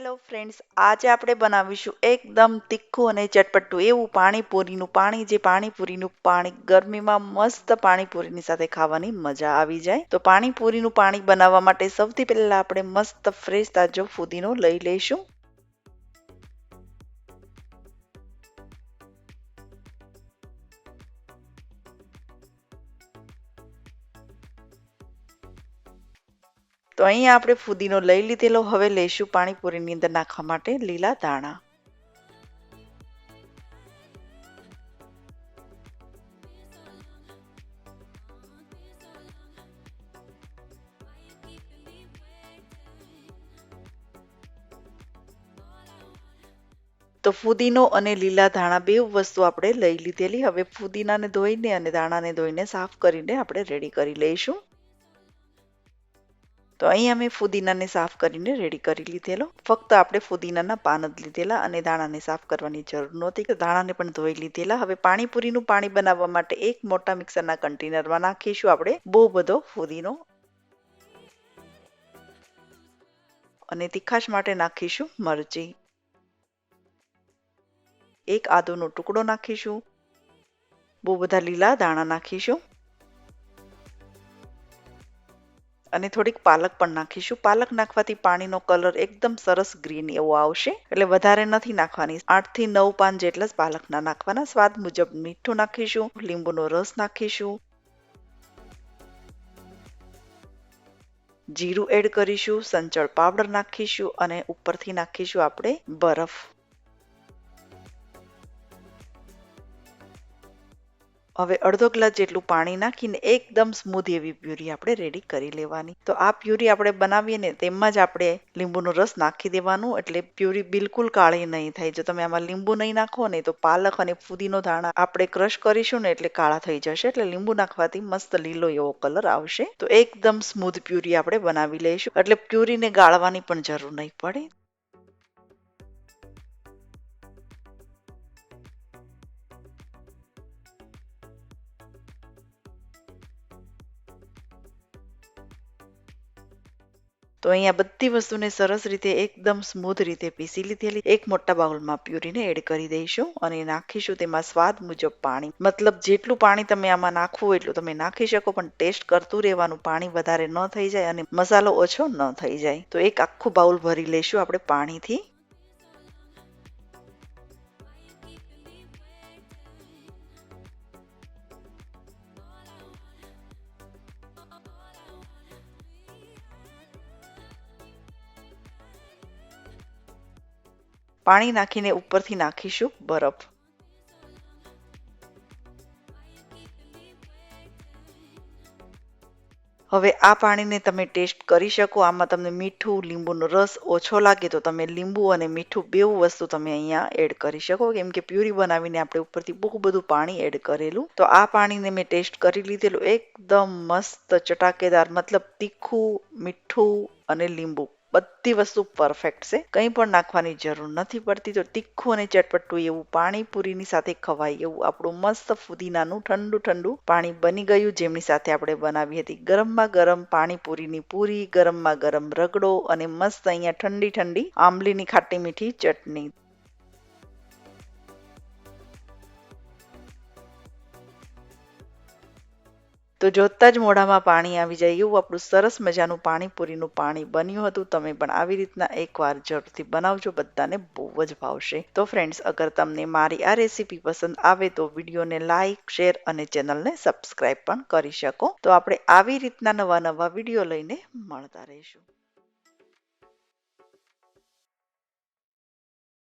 Hello friends, આજે આપણે બનાવીશું એકદમ તીખું અને ચટપટું, એવું પાણીપુરીનું, પાણી જે પાણીપુરીનું પાણી, ગરમીમાં મસ્ત પાણીપુરીની સાથે ખાવાની મજા આવી જાય. તો પાણીપુરીનું પાણી બનાવવા માટે સૌથી પહેલા આપણે મસ્ત ફ્રેશ તાજો ફુદીનો લઈ લઈશું. તો અહીંયા આપણે ફુદીનો લઈ લીધેલો. હવે લઈશું પાણીપુરીની અંદર નાખવા માટે લીલા દાણા. તો ફુદીનો અને લીલા ધાણા બે વસ્તુ આપણે લઈ લીધેલી. હવે ફુદીનાને ધોઈને અને દાણાને ધોઈને સાફ કરીને આપણે રેડી કરી લઈશું. તો અહીં અમે ફુદીનાને સાફ કરીને રેડી કરી લીધેલો. ફક્ત આપણે ફુદીનાના પાન જ લીધેલા અને દાણાને સાફ કરવાની જરૂર નહોતી. કે દાણાને પણ ધોઈ લીધેલા. હવે પાણીપુરીનું પાણી બનાવવા માટે એક મોટા મિક્સરના કન્ટેનરમાં નાખીશું આપણે. બહુ બધો ફુદીનો. અને તીખાશ માટે નાખીશું મરચી. એક આદુનો ટુકડો નાખીશું. બહુ બધા લીલા દાણા નાખીશું. અને થોડીક પાલક પણ નાખીશું. પાલક નાખવાથી પાણીનો કલર એકદમ સરસ ગ્રીન એવો આવશે. એટલે વધારે નથી નાખવાની. આઠથી નવ પાન જેટલા જ પાલકના નાખવાના. સ્વાદ મુજબ મીઠું નાખીશું, લીંબુનો રસ નાખીશું. જીરું એડ કરીશું, સંચળ પાવડર નાખીશું અને ઉપરથી નાખીશું આપણે બરફ. હવે અડધો ગ્લાસ જેટલું પાણી નાખીને એકદમ સ્મૂધ એવી પ્યુરી આપણે રેડી કરી લેવાની. તો આ પ્યુરી આપણે બનાવીએ ને તેમાં જ આપણે લીંબુનો રસ નાખી દેવાનું, એટલે પ્યુરી બિલકુલ કાળી નહીં થાય. જો તમે આમાં લીંબુ નહીં નાખો ને તો પાલક અને ફુદીનો ધાણા આપણે ક્રશ કરીશું ને એટલે કાળા થઈ જશે. એટલે લીંબુ નાખવાથી મસ્ત લીલો એવો કલર આવશે. તો એકદમ સ્મૂધ પ્યુરી આપણે બનાવી લઈશું. એટલે પ્યુરીને ગાળવાની પણ જરૂર નહીં પડે. તો અહીંયા બધી વસ્તુને સરસ રીતે એકદમ સ્મૂથ રીતે પીસી લીધેલી. એક મોટા બાઉલમાં પ્યુરીને એડ કરી દઈશું અને નાખીશું તેમાં સ્વાદ મુજબ પાણી. મતલબ જેટલું પાણી તમે આમાં નાખવું એટલું તમે નાખી શકો, પણ ટેસ્ટ કરતું રહેવાનું પાણી વધારે ન થઈ જાય અને મસાલો ઓછો ન થઈ જાય. તો એક આખું બાઉલ ભરી લઈશું આપણે પાણીથી. પાણી નાખીને ઉપરથી નાખીશું બરફ. હવે આ પાણીને તમે ટેસ્ટ કરી શકો. આમાં તમને મીઠું, લીંબુનો રસ ઓછો લાગે તો તમે લીંબુ અને મીઠું બેવું વસ્તુ તમે અહીંયા એડ કરી શકો. કેમ કે પ્યુરી બનાવીને આપણે ઉપરથી બહુ બધું પાણી એડ કરેલું. તો આ પાણીને મેં ટેસ્ટ કરી લીધેલું. એકદમ મસ્ત ચટાકેદાર, મતલબ તીખું, મીઠું અને લીંબુ. બધી વસ્તુ પરફેક્ટ છે. કંઈ પણ નાખવાની જરૂર નથી પડતી. તો તીખું અને ચટપટું એવું પાણીપુરીની સાથે ખવાય એવું આપણું મસ્ત ફુદીનાનું ઠંડુ ઠંડુ પાણી બની ગયું, જેમની સાથે આપણે બનાવી હતી. ગરમમાં ગરમ પાણીપુરીની પૂરી, ગરમમાં ગરમ રગડો અને મસ્ત અહીંયા ઠંડી ઠંડી આંબલીની ખાટી મીઠી ચટણી. તો જોતા જ મોઢામાં પાણી આવી જાય એવું આપણું સરસ મજાનું પાણીપુરીનું પાણી બન્યું હતું. તમે પણ આવી રીતના એકવાર જરૂરથી બનાવજો, બધાને બહુ જ ભાવશે. તો ફ્રેન્ડ્સ અગર તમને મારી આ રેસીપી પસંદ આવે તો વિડીયોને લાઇક શેર અને ચેનલને સબસ્ક્રાઈબ પણ કરી શકો. તો આપણે આવી રીતના નવા નવા વીડિયો લઈને મળતા રહીશું.